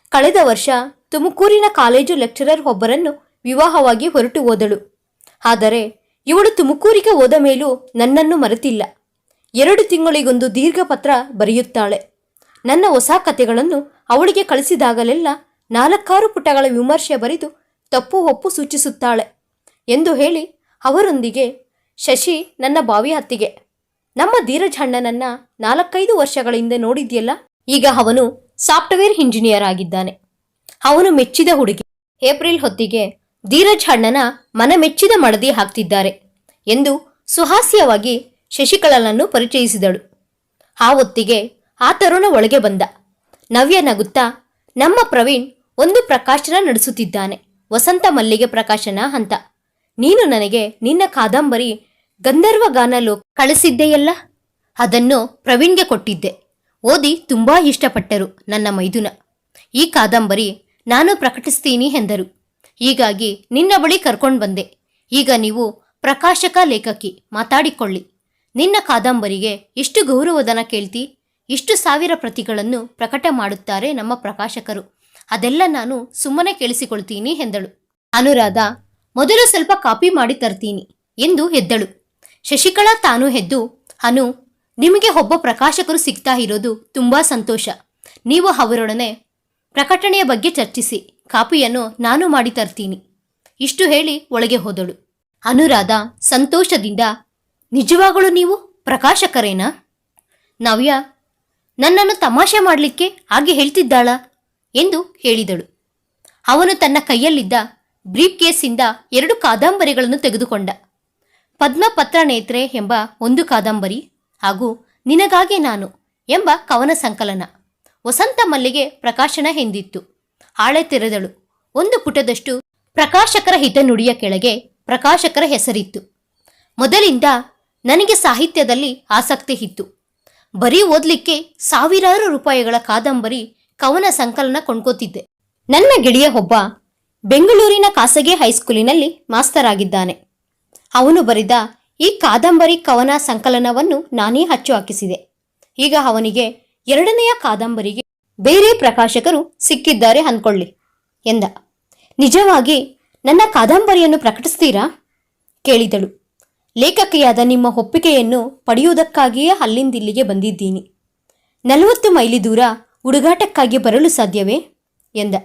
ಕಳೆದ ವರ್ಷ ತುಮಕೂರಿನ ಕಾಲೇಜು ಲೆಕ್ಚರರ್ ಒಬ್ಬರನ್ನು ವಿವಾಹವಾಗಿ ಹೊರಟು ಹೋದಳು. ಆದರೆ ಇವಳು ತುಮಕೂರಿಗೆ ಹೋದ ಮೇಲೂ ನನ್ನನ್ನು ಮರೆತಿಲ್ಲ. ಎರಡು ತಿಂಗಳಿಗೊಂದು ದೀರ್ಘ ಪತ್ರ ಬರೆಯುತ್ತಾಳೆ. ನನ್ನ ಹೊಸ ಕಥೆಗಳನ್ನು ಅವಳಿಗೆ ಕಳಿಸಿದಾಗಲೆಲ್ಲ ನಾಲ್ಕಾರು ಪುಟಗಳ ವಿಮರ್ಶೆ ಬರೆದು ತಪ್ಪು ಒಪ್ಪು ಸೂಚಿಸುತ್ತಾಳೆ ಎಂದು ಹೇಳಿ ಅವರೊಂದಿಗೆ, ಶಶಿ, ನನ್ನ ಬಾವಿ ಹತ್ತಿಗೆ. ನಮ್ಮ ಧೀರಜ್ ಅಣ್ಣನನ್ನ ನಾಲ್ಕೈದು ವರ್ಷಗಳ ಹಿಂದೆ ನೋಡಿದ್ಯಲ್ಲ? ಈಗ ಅವನು ಸಾಫ್ಟ್ವೇರ್ ಇಂಜಿನಿಯರ್ ಆಗಿದ್ದಾನೆ. ಅವನು ಮೆಚ್ಚಿದ ಹುಡುಗಿ. ಏಪ್ರಿಲ್ ಹೊತ್ತಿಗೆ ಧೀರಜ್ ಅಣ್ಣನ ಮನ ಮೆಚ್ಚಿದ ಮಡದಿ ಹಾಕ್ತಿದ್ದಾರೆ ಎಂದು ಸುಹಾಸ್ಯವಾಗಿ ಶಶಿಕಲನನ್ನು ಪರಿಚಯಿಸಿದಳು. ಆ ಹೊತ್ತಿಗೆ ಆ ತರುಣ ಒಳಗೆ ಬಂದ. ನವ್ಯ ನಗುತ್ತಾ, ನಮ್ಮ ಪ್ರವೀಣ್ ಒಂದು ಪ್ರಕಾಶನ ನಡೆಸುತ್ತಿದ್ದಾನೆ. ವಸಂತ ಮಲ್ಲಿಗೆ ಪ್ರಕಾಶನ ಅಂತ ನೀನು ನನಗೆ ನಿನ್ನ ಕಾದಂಬರಿ ಗಂಧರ್ವ ಗಾನಲು ಕಳಿಸಿದ್ದೆಯಲ್ಲ? ಅದನ್ನು ಪ್ರವೀಣ್ಗೆ ಕೊಟ್ಟಿದ್ದೆ. ಓದಿ ತುಂಬಾ ಇಷ್ಟಪಟ್ಟರು ನನ್ನ ಮೈದುನ. ಈ ಕಾದಂಬರಿ ನಾನು ಪ್ರಕಟಿಸ್ತೀನಿ ಎಂದರು. ಹೀಗಾಗಿ ನಿನ್ನ ಬಳಿ ಕರ್ಕೊಂಡು ಬಂದೆ. ಈಗ ನೀವು ಪ್ರಕಾಶಕ ಲೇಖಕಿ ಮಾತಾಡಿಕೊಳ್ಳಿ. ನಿನ್ನ ಕಾದಂಬರಿಗೆ ಎಷ್ಟು ಗೌರವಧನ ಕೇಳ್ತಿ? ಇಷ್ಟು ಸಾವಿರ ಪ್ರತಿಗಳನ್ನು ಪ್ರಕಟ ಮಾಡುತ್ತಾರೆ ನಮ್ಮ ಪ್ರಕಾಶಕರು. ಅದೆಲ್ಲ ನಾನು ಸುಮ್ಮನೆ ಕೇಳಿಸಿಕೊಳ್ತೀನಿ ಎಂದಳು. ಅನುರಾಧ, ಮೊದಲು ಸ್ವಲ್ಪ ಕಾಪಿ ಮಾಡಿ ತರ್ತೀನಿ ಎಂದು ಎದ್ದಳು ಶಶಿಕಲಾ ತಾನು ಎದ್ದು ಅನು, ನಿಮಗೆ ಒಬ್ಬ ಪ್ರಕಾಶಕರು ಸಿಗ್ತಾ ಇರೋದು ತುಂಬಾ ಸಂತೋಷ. ನೀವು ಅವರೊಡನೆ ಪ್ರಕಟಣೆಯ ಬಗ್ಗೆ ಚರ್ಚಿಸಿ, ಕಾಪಿಯನ್ನು ನಾನು ಮಾಡಿ ತರ್ತೀನಿ. ಇಷ್ಟು ಹೇಳಿ ಒಳಗೆ ಹೋದಳು. ಅನುರಾಧ, ಸಂತೋಷದಿಂದ, ನಿಜವಾಗಲೂ ನೀವು ಪ್ರಕಾಶಕರೇನಾ? ನವ್ಯ, ನನ್ನನ್ನು ತಮಾಷೆ ಮಾಡಲಿಕ್ಕೆ ಹಾಗೆ ಹೇಳ್ತಿದ್ದಾಳ? ಎಂದು ಹೇಳಿದಳು. ಅವನು ತನ್ನ ಕೈಯಲ್ಲಿದ್ದ ಬ್ರೀಫ್ ಕೇಸಿಂದ ಎರಡು ಕಾದಂಬರಿಗಳನ್ನು ತೆಗೆದುಕೊಂಡ. ಪದ್ಮಪತ್ರ ನೇತ್ರೆ ಎಂಬ ಒಂದು ಕಾದಂಬರಿ ಹಾಗೂ ನಿನಗಾಗೆ ನಾನು ಎಂಬ ಕವನ ಸಂಕಲನ. ವಸಂತ ಮಲ್ಲಿಗೆ ಪ್ರಕಾಶನ ಎಂದಿತ್ತು. ಹಾಳೆ ತೆರೆದಳು. ಒಂದು ಪುಟದಷ್ಟು ಪ್ರಕಾಶಕರ ಹಿತನುಡಿಯ ಕೆಳಗೆ ಪ್ರಕಾಶಕರ ಹೆಸರಿತ್ತು. ಮೊದಲಿಂದ ನನಗೆ ಸಾಹಿತ್ಯದಲ್ಲಿ ಆಸಕ್ತಿ ಇತ್ತು. ಬರೀ ಓದಲಿಕ್ಕೆ ಸಾವಿರಾರು ರೂಪಾಯಿಗಳ ಕಾದಂಬರಿ ಕವನ ಸಂಕಲನ ಕೊಂಡ್ಕೋತಿದ್ದೆ. ನನ್ನ ಗೆಳೆಯ ಒಬ್ಬ ಬೆಂಗಳೂರಿನ ಖಾಸಗಿ ಹೈಸ್ಕೂಲಿನಲ್ಲಿ ಮಾಸ್ತರ್ ಆಗಿದ್ದಾನೆ. ಅವನು ಬರೆದ ಈ ಕಾದಂಬರಿ ಕವನ ಸಂಕಲನವನ್ನು ನಾನೇ ಹಚ್ಚು ಹಾಕಿಸಿದೆ. ಈಗ ಅವನಿಗೆ ಎರಡನೆಯ ಕಾದಂಬರಿಗೆ ಬೇರೆ ಪ್ರಕಾಶಕರು ಸಿಕ್ಕಿದ್ದಾರೆ ಅಂದ್ಕೊಳ್ಳಿ ಎಂದ. ನಿಜವಾಗಿ ನನ್ನ ಕಾದಂಬರಿಯನ್ನು ಪ್ರಕಟಿಸ್ತೀರಾ? ಕೇಳಿದಳು. ಲೇಖಕಿಯಾದ ನಿಮ್ಮ ಒಪ್ಪಿಗೆಯನ್ನು ಪಡೆಯುವುದಕ್ಕಾಗಿಯೇ ಅಲ್ಲಿಂದಿಲ್ಲಿಗೆ ಬಂದಿದ್ದೀನಿ. ನಲವತ್ತು ಮೈಲಿ ದೂರ ಹುಡುಗಾಟಕ್ಕಾಗಿ ಬರಲು ಸಾಧ್ಯವೇ? ಎಂದ.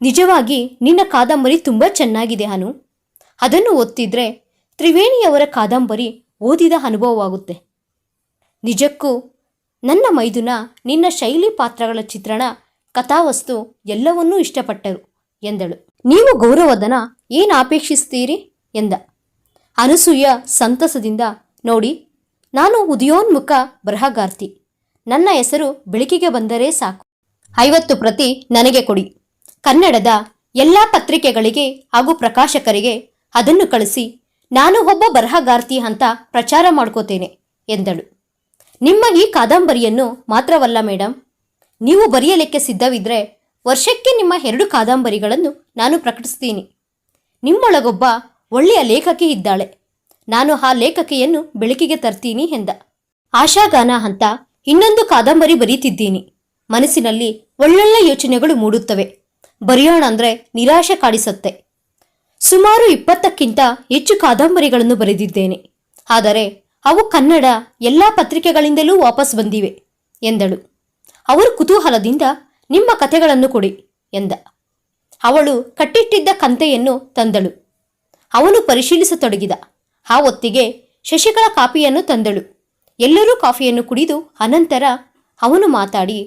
ನಿಜವಾಗಿ, ನಿನ್ನ ಕಾದಂಬರಿ ತುಂಬ ಚೆನ್ನಾಗಿದೆ, ಅನು. ಅದನ್ನು ಓದ್ತಿದ್ರೆ ತ್ರಿವೇಣಿಯವರ ಕಾದಂಬರಿ ಓದಿದ ಅನುಭವವಾಗುತ್ತೆ. ನಿಜಕ್ಕೂ, ನನ್ನ ಮೈದುನ ನಿನ್ನ ಶೈಲಿ ಪಾತ್ರಗಳ ಚಿತ್ರಣ, ಕಥಾವಸ್ತು ಎಲ್ಲವನ್ನೂ ಇಷ್ಟಪಟ್ಟರು, ಎಂದಳು. ನೀವು ಗೌರವಧನ ಏನು ಅಪೇಕ್ಷಿಸ್ತೀರಿ? ಎಂದ. ಅನಸೂಯ ಸಂತಸದಿಂದ, ನೋಡಿ, ನಾನು ಉದಯೋನ್ಮುಖ ಬರಹಗಾರ್ತಿ. ನನ್ನ ಹೆಸರು ಬೆಳಕಿಗೆ ಬಂದರೆ ಸಾಕು. ಐವತ್ತು ಪ್ರತಿ ನನಗೆ ಕೊಡಿ. ಕನ್ನಡದ ಎಲ್ಲ ಪತ್ರಿಕೆಗಳಿಗೆ ಹಾಗೂ ಪ್ರಕಾಶಕರಿಗೆ ಅದನ್ನು ಕಳಿಸಿ, ನಾನು ಒಬ್ಬ ಬರಹಗಾರ್ತಿ ಅಂತ ಪ್ರಚಾರ ಮಾಡ್ಕೋತೇನೆ, ಎಂದಳು. ನಿಮ್ಮ ಈ ಕಾದಂಬರಿಯನ್ನು ಮಾತ್ರವಲ್ಲ ಮೇಡಮ್ ನೀವು ಬರೆಯಲಿಕ್ಕೆ ಸಿದ್ಧವಿದ್ರೆ ವರ್ಷಕ್ಕೆ ನಿಮ್ಮ ಎರಡು ಕಾದಂಬರಿಗಳನ್ನು ನಾನು ಪ್ರಕಟಿಸ್ತೀನಿ. ನಿಮ್ಮೊಳಗೊಬ್ಬ ಒಳ್ಳೆಯ ಲೇಖಕಿ ಇದ್ದಾಳೆ. ನಾನು ಆ ಲೇಖಕಿಯನ್ನು ಬೆಳಕಿಗೆ ತರ್ತೀನಿ, ಎಂದ. ಆಶಾಗಾನ ಅಂತ ಇನ್ನೊಂದು ಕಾದಂಬರಿ ಬರೀತಿದ್ದೀನಿ. ಮನಸ್ಸಿನಲ್ಲಿ ಒಳ್ಳೊಳ್ಳೆ ಯೋಚನೆಗಳು ಮೂಡುತ್ತವೆ. ಬರೆಯೋಣ ಅಂದ್ರೆ ನಿರಾಶೆ ಕಾಡಿಸುತ್ತೆ. ಸುಮಾರು ಇಪ್ಪತ್ತಕ್ಕಿಂತ ಹೆಚ್ಚು ಕಾದಂಬರಿಗಳನ್ನು ಬರೆದಿದ್ದೇನೆ. ಆದರೆ ಅವು ಕನ್ನಡ ಎಲ್ಲ ಪತ್ರಿಕೆಗಳಿಂದಲೂ ವಾಪಸ್ ಬಂದಿವೆ, ಎಂದಳು. ಅವರು ಕುತೂಹಲದಿಂದ, ನಿಮ್ಮ ಕಥೆಗಳನ್ನು ಕೊಡಿ, ಎಂದ. ಅವಳು ಕಟ್ಟಿಟ್ಟಿದ್ದ ಕಂತೆಯನ್ನು ತಂದಳು. ಅವನು ಪರಿಶೀಲಿಸತೊಡಗಿದ. ಆ ಹೊತ್ತಿಗೆ ಶಶಿಕಲಾ ಕಾಪಿಯನ್ನು ತಂದಳು. ಎಲ್ಲರೂ ಕಾಫಿಯನ್ನು ಕುಡಿದು ಅನಂತರ ಅವನು ಮಾತಾಡಿ,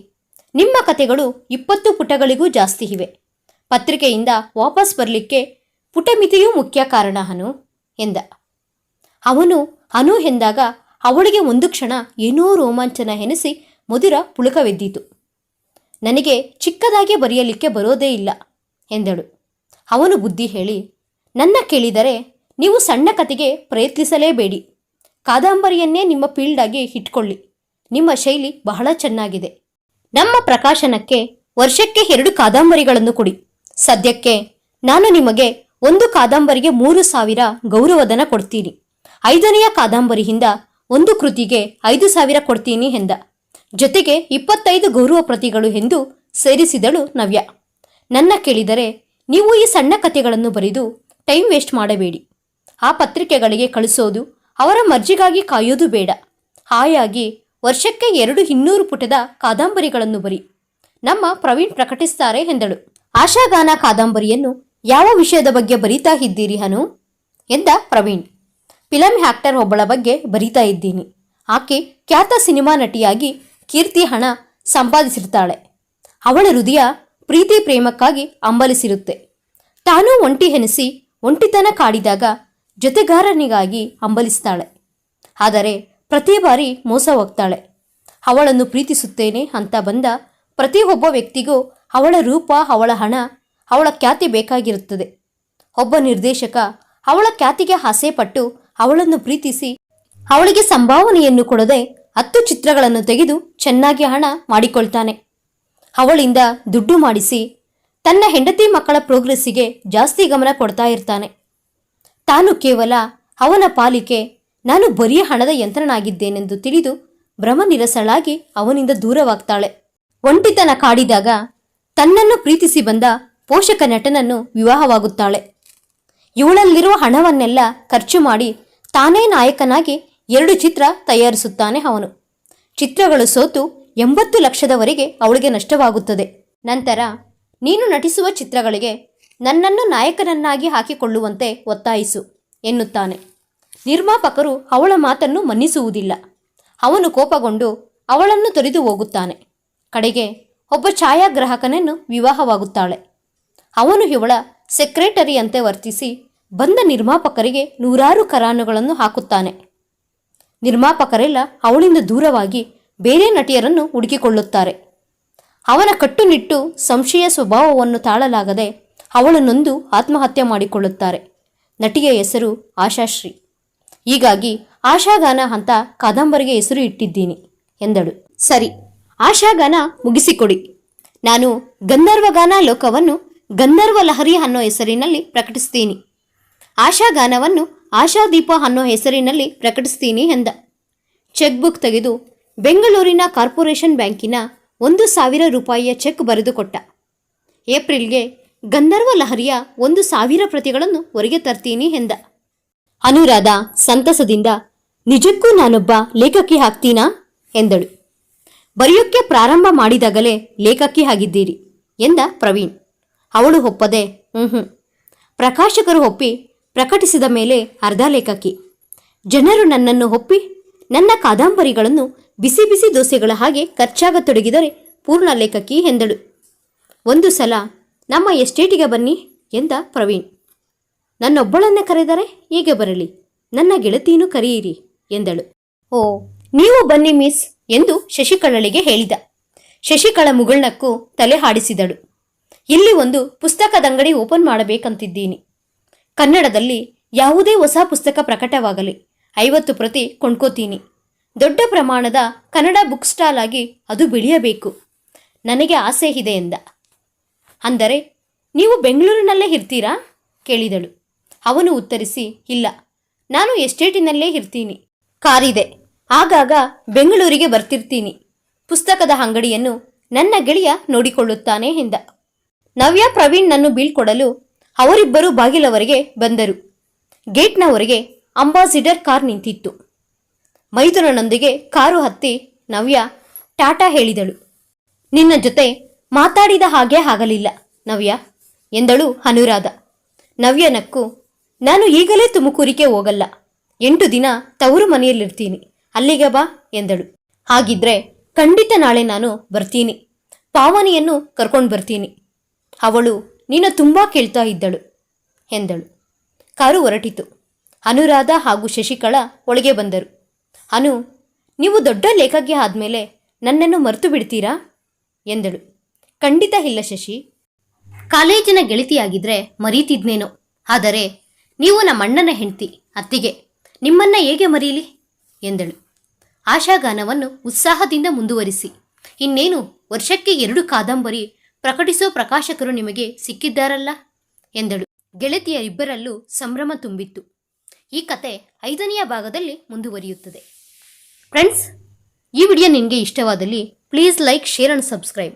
ನಿಮ್ಮ ಕತೆಗಳು ಇಪ್ಪತ್ತು ಪುಟಗಳಿಗೂ ಜಾಸ್ತಿ ಇವೆ. ಪತ್ರಿಕೆಯಿಂದ ವಾಪಸ್ ಬರಲಿಕ್ಕೆ ಪುಟಮಿತಿಯೂ ಮುಖ್ಯ ಕಾರಣ ಅನು ಎಂದ. ಅವನು ಅನು ಎಂದಾಗ ಅವಳಿಗೆ ಒಂದು ಕ್ಷಣ ಏನೋ ರೋಮಾಂಚನ ಎನಿಸಿ ಮಧುರ ಪುಳುಕವೆದ್ದಿತು. ನನಗೆ ಚಿಕ್ಕದಾಗಿ ಬರೆಯಲಿಕ್ಕೆ ಬರೋದೇ ಇಲ್ಲ ಎಂದಳು. ಅವನು ಬುದ್ಧಿ ಹೇಳಿ, ನನ್ನ ಕೇಳಿದರೆ ನೀವು ಸಣ್ಣ ಕತೆಗೆ ಪ್ರಯತ್ನಿಸಲೇಬೇಡಿ. ಕಾದಂಬರಿಯನ್ನೇ ನಿಮ್ಮ ಫೀಲ್ಡಾಗಿ ಇಟ್ಕೊಳ್ಳಿ. ನಿಮ್ಮ ಶೈಲಿ ಬಹಳ ಚೆನ್ನಾಗಿದೆ. ನಮ್ಮ ಪ್ರಕಾಶನಕ್ಕೆ ವರ್ಷಕ್ಕೆ ಎರಡು ಕಾದಂಬರಿಗಳನ್ನು ಕೊಡಿ. ಸದ್ಯಕ್ಕೆ ನಾನು ನಿಮಗೆ ಒಂದು ಕಾದಂಬರಿಗೆ ಮೂರು ಸಾವಿರ ಗೌರವಧನ ಕೊಡ್ತೀನಿ. ಐದನೆಯ ಕಾದಂಬರಿಯಿಂದ ಒಂದು ಕೃತಿಗೆ ಐದು ಸಾವಿರ ಕೊಡ್ತೀನಿ ಎಂದ. ಜೊತೆಗೆ ಇಪ್ಪತ್ತೈದು ಗೌರವ ಪ್ರತಿಗಳು ಎಂದು ಸೇರಿಸಿದಳು ನವ್ಯ. ನನ್ನ ಕೇಳಿದರೆ ನೀವು ಈ ಸಣ್ಣ ಕಥೆಗಳನ್ನು ಬರೆದು ಟೈಮ್ ವೇಸ್ಟ್ ಮಾಡಬೇಡಿ. ಆ ಪತ್ರಿಕೆಗಳಿಗೆ ಕಳಿಸೋದು ಅವರ ಮರ್ಜಿಗಾಗಿ ಕಾಯೋದು ಬೇಡ. ಹಾಯಾಗಿ ವರ್ಷಕ್ಕೆ ಎರಡು ಇನ್ನೂರು ಪುಟದ ಕಾದಂಬರಿಗಳನ್ನು ಬರಿ. ನಮ್ಮ ಪ್ರವೀಣ್ ಪ್ರಕಟಿಸ್ತಾರೆ ಎಂದಳು. ಆಶಾಗಾನ ಕಾದಂಬರಿಯನ್ನು ಯಾವ ವಿಷಯದ ಬಗ್ಗೆ ಬರೀತಾ ಇದ್ದೀರಿ ಹನು? ಎಂದ ಪ್ರವೀಣ್. ಫಿಲಂ ಆಕ್ಟರ್ ಒಬ್ಬಳ ಬಗ್ಗೆ ಬರೀತಾ ಇದ್ದೀನಿ. ಆಕೆ ಖ್ಯಾತ ಸಿನಿಮಾ ನಟಿಯಾಗಿ ಕೀರ್ತಿ ಹಣ ಸಂಪಾದಿಸಿರ್ತಾಳೆ. ಅವಳ ಹೃದಯ ಪ್ರೀತಿ ಪ್ರೇಮಕ್ಕಾಗಿ ಅಂಬಲಿಸಿರುತ್ತೆ. ತಾನೂ ಒಂಟಿ ಹೆನಿಸಿ ಒಂಟಿತನ ಕಾಡಿದಾಗ ಜೊತೆಗಾರನಿಗಾಗಿ ಹಂಬಲಿಸ್ತಾಳೆ. ಆದರೆ ಪ್ರತಿ ಬಾರಿ ಮೋಸ ಹೋಗ್ತಾಳೆ. ಅವಳನ್ನು ಪ್ರೀತಿಸುತ್ತೇನೆ ಅಂತ ಬಂದ ಪ್ರತಿಯೊಬ್ಬ ವ್ಯಕ್ತಿಗೂ ಅವಳ ರೂಪ, ಅವಳ ಹಣ, ಅವಳ ಖ್ಯಾತಿ ಬೇಕಾಗಿರುತ್ತದೆ. ಒಬ್ಬ ನಿರ್ದೇಶಕ ಅವಳ ಖ್ಯಾತಿಗೆ ಆಸೆಪಟ್ಟು ಅವಳನ್ನು ಪ್ರೀತಿಸಿ ಅವಳಿಗೆ ಸಂಭಾವನೆಯನ್ನು ಕೊಡದೆ ಹತ್ತು ಚಿತ್ರಗಳನ್ನು ತೆಗೆದು ಚೆನ್ನಾಗಿ ಹಣ ಮಾಡಿಕೊಳ್ತಾನೆ. ಅವಳಿಂದ ದುಡ್ಡು ಮಾಡಿಸಿ ತನ್ನ ಹೆಂಡತಿ ಮಕ್ಕಳ ಪ್ರೋಗ್ರೆಸ್ಸಿಗೆ ಜಾಸ್ತಿ ಗಮನ ಕೊಡ್ತಾ ಇರ್ತಾನೆ. ತಾನು ಕೇವಲ ಅವನ ಪಾಲಿಕೆ ನಾನು ಬರಿಯ ಹಣದ ಯಂತ್ರನಾಗಿದ್ದೇನೆಂದು ತಿಳಿದು ಭ್ರಮನಿರಸಳಾಗಿ ಅವನಿಂದ ದೂರವಾಗ್ತಾಳೆ. ಒಂಟಿತನ ಕಾಡಿದಾಗ ತನ್ನನ್ನು ಪ್ರೀತಿಸಿ ಬಂದ ಪೋಷಕ ನಟನನ್ನು ವಿವಾಹವಾಗುತ್ತಾಳೆ. ಇವಳಲ್ಲಿರುವ ಹಣವನ್ನೆಲ್ಲ ಖರ್ಚು ಮಾಡಿ ತಾನೇ ನಾಯಕನಾಗಿ ಎರಡು ಚಿತ್ರ ತಯಾರಿಸುತ್ತಾನೆ ಅವನು. ಚಿತ್ರಗಳು ಸೋತು ಎಂಬತ್ತು ಲಕ್ಷದವರೆಗೆ ಅವಳಿಗೆ ನಷ್ಟವಾಗುತ್ತದೆ. ನಂತರ ನೀನು ನಟಿಸುವ ಚಿತ್ರಗಳಿಗೆ ನನ್ನನ್ನು ನಾಯಕನನ್ನಾಗಿ ಹಾಕಿಕೊಳ್ಳುವಂತೆ ಒತ್ತಾಯಿಸು ಎನ್ನುತ್ತಾನೆ. ನಿರ್ಮಾಪಕರು ಅವಳ ಮಾತನ್ನು ಮನ್ನಿಸುವುದಿಲ್ಲ. ಅವನು ಕೋಪಗೊಂಡು ಅವಳನ್ನು ತೊರೆದು ಹೋಗುತ್ತಾನೆ. ಕಡೆಗೆ ಒಬ್ಬ ಛಾಯಾಗ್ರಾಹಕನನ್ನು ವಿವಾಹವಾಗುತ್ತಾಳೆ. ಅವನು ಇವಳ ಸೆಕ್ರೆಟರಿಯಂತೆ ವರ್ತಿಸಿ ಬಂದ ನಿರ್ಮಾಪಕರಿಗೆ ನೂರಾರು ಕರಾನುಗಳನ್ನು ಹಾಕುತ್ತಾನೆ. ನಿರ್ಮಾಪಕರೆಲ್ಲ ಅವಳಿಂದ ದೂರವಾಗಿ ಬೇರೆ ನಟಿಯರನ್ನು ಹುಡುಕಿಕೊಳ್ಳುತ್ತಾರೆ. ಅವನ ಕಟ್ಟುನಿಟ್ಟು ಸಂಶಯ ಸ್ವಭಾವವನ್ನು ತಾಳಲಾಗದೆ ಅವಳು ನೊಂದು ಆತ್ಮಹತ್ಯೆ ಮಾಡಿಕೊಳ್ಳುತ್ತಾರೆ. ನಟಿಯ ಹೆಸರು ಆಶಾಶ್ರೀ ಹೀಗಾಗಿ ಆಶಾಗಾನ ಅಂತ ಕಾದಂಬರಿಗೆ ಹೆಸರು ಇಟ್ಟಿದ್ದೀನಿ ಎಂದಳು. ಸರಿ, ಆಶಾಗಾನ ಮುಗಿಸಿಕೊಡಿ. ನಾನು ಗಂಧರ್ವಗಾನ ಲೋಕವನ್ನು ಗಂಧರ್ವ ಲಹರಿ ಅನ್ನೋ ಹೆಸರಿನಲ್ಲಿ ಪ್ರಕಟಿಸ್ತೀನಿ. ಆಶಾಗಾನವನ್ನು ಆಶಾದೀಪ ಅನ್ನೋ ಹೆಸರಿನಲ್ಲಿ ಪ್ರಕಟಿಸ್ತೀನಿ ಎಂದ. ಚೆಕ್ ಬುಕ್ ತೆಗೆದು ಬೆಂಗಳೂರಿನ ಕಾರ್ಪೊರೇಷನ್ ಬ್ಯಾಂಕಿನ ಒಂದು ಸಾವಿರ ರೂಪಾಯಿಯ ಚೆಕ್ ಬರೆದುಕೊಟ್ಟ. ಏಪ್ರಿಲ್ಗೆ ಗಂಧರ್ವ ಲಹರಿಯ ಒಂದು ಸಾವಿರ ಪ್ರತಿಗಳನ್ನು ಹೊರಗೆ ತರ್ತೀನಿ ಎಂದ. ಅನುರಾಧ ಸಂತಸದಿಂದ, ನಿಜಕ್ಕೂ ನಾನೊಬ್ಬ ಲೇಖಕಿ ಹಾಕ್ತೀನಾ ಎಂದಳು. ಬರೆಯೋಕ್ಕೆ ಪ್ರಾರಂಭ ಮಾಡಿದಾಗಲೇ ಲೇಖಕಿ ಆಗಿದ್ದೀರಿ, ಎಂದ ಪ್ರವೀಣ್. ಅವಳು ಒಪ್ಪದೆ ಹ್ಞೂ ಹ್ಞೂ ಪ್ರಕಾಶಕರು ಒಪ್ಪಿ ಪ್ರಕಟಿಸಿದ ಮೇಲೆ ಅರ್ಧ ಲೇಖಕಿ. ಜನರು ನನ್ನನ್ನು ಒಪ್ಪಿ ನನ್ನ ಕಾದಂಬರಿಗಳನ್ನು ಬಿಸಿ ಬಿಸಿ ದೋಸೆಗಳ ಹಾಗೆ ಖರ್ಚಾಗತೊಡಗಿದರೆ ಪೂರ್ಣ ಲೇಖಕಿ ಎಂದಳು. ಒಂದು ಸಲ ನಮ್ಮ ಎಸ್ಟೇಟಿಗೆ ಬನ್ನಿ ಎಂದ ಪ್ರವೀಣ್. ನನ್ನೊಬ್ಬಳನ್ನೇ ಕರೆದರೆ ಹೀಗೆ ಬರಲಿ? ನನ್ನ ಗೆಳತಿಯನ್ನು ಕರೆಯಿರಿ ಎಂದಳು. ಓ, ನೀವು ಬನ್ನಿ ಮಿಸ್ ಎಂದು ಶಶಿಕಳಳಿಗೆ ಹೇಳಿದ. ಶಶಿಕಳ ಮುಗುಳ್ನಕ್ಕೂ ತಲೆ ಹಾಡಿಸಿದಳು. ಇಲ್ಲಿ ಒಂದು ಪುಸ್ತಕದಂಗಡಿ ಓಪನ್ ಮಾಡಬೇಕಂತಿದ್ದೀನಿ. ಕನ್ನಡದಲ್ಲಿ ಯಾವುದೇ ಹೊಸ ಪುಸ್ತಕ ಪ್ರಕಟವಾಗಲಿ. ಐವತ್ತು ಪ್ರತಿ ಕೊಂಡ್ಕೋತೀನಿ. ದೊಡ್ಡ ಪ್ರಮಾಣದ ಕನ್ನಡ ಬುಕ್ ಸ್ಟಾಲ್ ಆಗಿ ಅದು ಬೆಳೆಯಬೇಕು. ನನಗೆ ಆಸೆ ಇದೆ ಎಂದ. ಅಂದರೆ, ನೀವು ಬೆಂಗಳೂರಿನಲ್ಲೇ ಇರ್ತೀರಾ? ಕೇಳಿದಳು. ಅವನು ಉತ್ತರಿಸಿ, ಇಲ್ಲ, ನಾನು ಎಸ್ಟೇಟಿನಲ್ಲೇ ಇರ್ತೀನಿ. ಕಾರಿದೆ. ಆಗಾಗ ಬೆಂಗಳೂರಿಗೆ ಬರ್ತಿರ್ತೀನಿ. ಪುಸ್ತಕದ ಅಂಗಡಿಯನ್ನು ನನ್ನ ಗೆಳೆಯ ನೋಡಿಕೊಳ್ಳುತ್ತಾನೆ ಎಂದ. ನವ್ಯ ಪ್ರವೀಣ್ ಬೀಳ್ಕೊಡಲು ಅವರಿಬ್ಬರು ಬಾಗಿಲವರೆಗೆ ಬಂದರು. ಗೇಟ್ನವರೆಗೆ ಅಂಬಾಸಿಡರ್ ಕಾರ್ ನಿಂತಿತ್ತು. ಮೈದುನನೊಂದಿಗೆ ಕಾರು ಹತ್ತಿ ನವ್ಯ ಟಾಟಾ ಹೇಳಿದಳು. ನಿನ್ನ ಜೊತೆ ಮಾತಾಡಿದ ಹಾಗೆ ಆಗಲಿಲ್ಲ. ನವ್ಯ, ಎಂದಳು ಅನುರಾಧ. ನವ್ಯ ನಕ್ಕು ನಾನು ಈಗಲೇ ತುಮಕೂರಿಗೆ ಹೋಗಲ್ಲ. ಎಂಟು ದಿನ ತವರು ಮನೆಯಲ್ಲಿರ್ತೀನಿ. ಅಲ್ಲಿಗೆ ಬಾ, ಎಂದಳು. ಹಾಗಿದ್ರೆ ಖಂಡಿತ ನಾಳೆ ನಾನು ಬರ್ತೀನಿ. ಪಾವನಿಯನ್ನು ಕರ್ಕೊಂಡು ಬರ್ತೀನಿ. ಅವಳು ನೀನು ತುಂಬ ಕೇಳ್ತಾ ಇದ್ದಳು, ಎಂದಳು. ಕಾರು ಹೊರಟಿತು. ಅನುರಾಧ ಹಾಗೂ ಶಶಿಕಲಾ ಒಳಗೆ ಬಂದರು. ಅನು, ನೀವು ದೊಡ್ಡ ಲೇಖಕಿ ಆದಮೇಲೆ ನನ್ನನ್ನು ಮರೆತು ಬಿಡ್ತೀರಾ, ಎಂದಳು. ಖಂಡಿತ ಇಲ್ಲ ಶಶಿ. ಕಾಲೇಜಿನ ಗೆಳತಿಯಾಗಿದ್ರೆ ಮರೀತಿದ್ನೇನೋ. ಆದರೆ ನೀವು ನಮ್ಮಣ್ಣನ ಹೆಂಡತಿ, ಅತ್ತಿಗೆ. ನಿಮ್ಮನ್ನ ಹೇಗೆ ಮರೀಲಿ? ಎಂದಳು. ಆಶಾಗಾನವನ್ನು ಉತ್ಸಾಹದಿಂದ ಮುಂದುವರಿಸಿ. ಇನ್ನೇನು ವರ್ಷಕ್ಕೆ ಎರಡು ಕಾದಂಬರಿ ಪ್ರಕಟಿಸೋ ಪ್ರಕಾಶಕರು ನಿಮಗೆ ಸಿಕ್ಕಿದ್ದಾರಲ್ಲ? ಎಂದಳು. ಗೆಳತಿಯರಿಬ್ಬರಲ್ಲೂ ಸಂಭ್ರಮ ತುಂಬಿತ್ತು. ಈ ಕತೆ ಐದನೆಯ ಭಾಗದಲ್ಲಿ ಮುಂದುವರಿಯುತ್ತದೆ. ಫ್ರೆಂಡ್ಸ್ ಈ ವಿಡಿಯೋ ನಿಮಗೆ ಇಷ್ಟವಾದಲ್ಲಿ please like share and subscribe